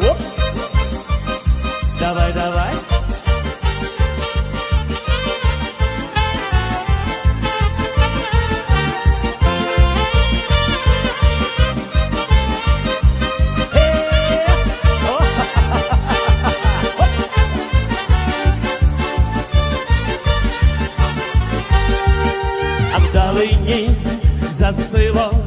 Оп. Давай, давай. Е, Вдалині засило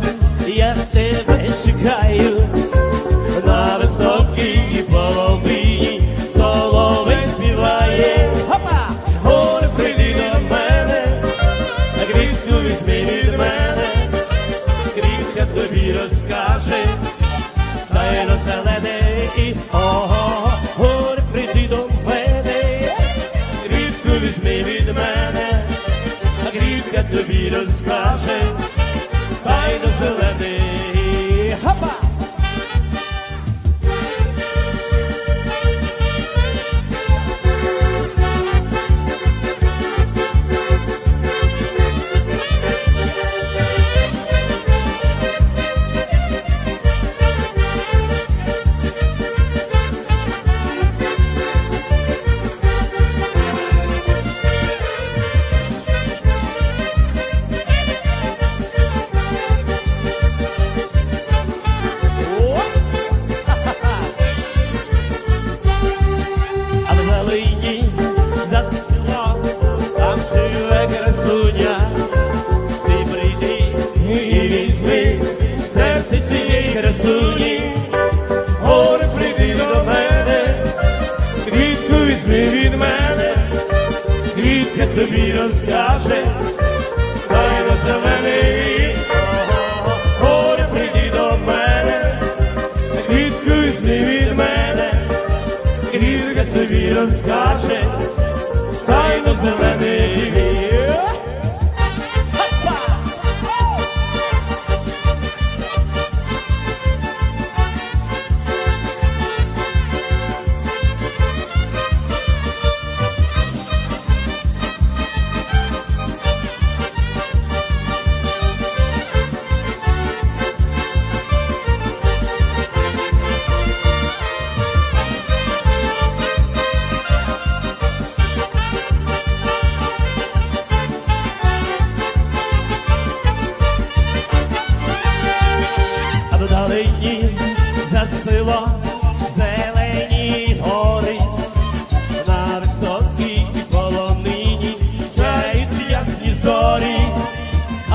ludzka viram-se a gente.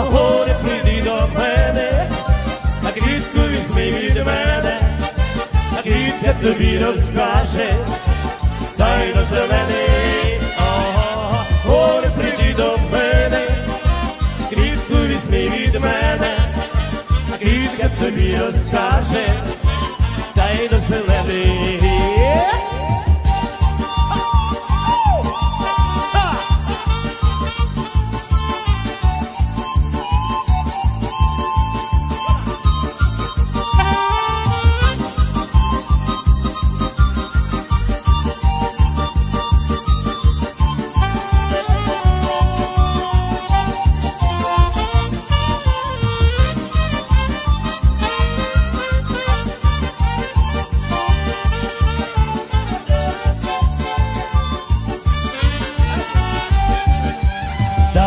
а горе прийди до мене, а квітку візьми від мене, а квітка тобі розкаже, тайно зелений, ага, горе прийди до мене, квітку візьми від мене, а квітка тобі розкаже.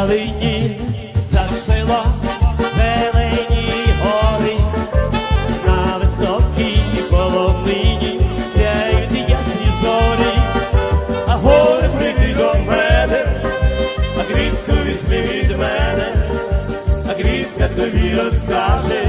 Далині за село зелені гори, на високій полонині сяють ясні зорі, а гори прийди до мене, а квітку візьми від мене, а квітка тобі розкаже.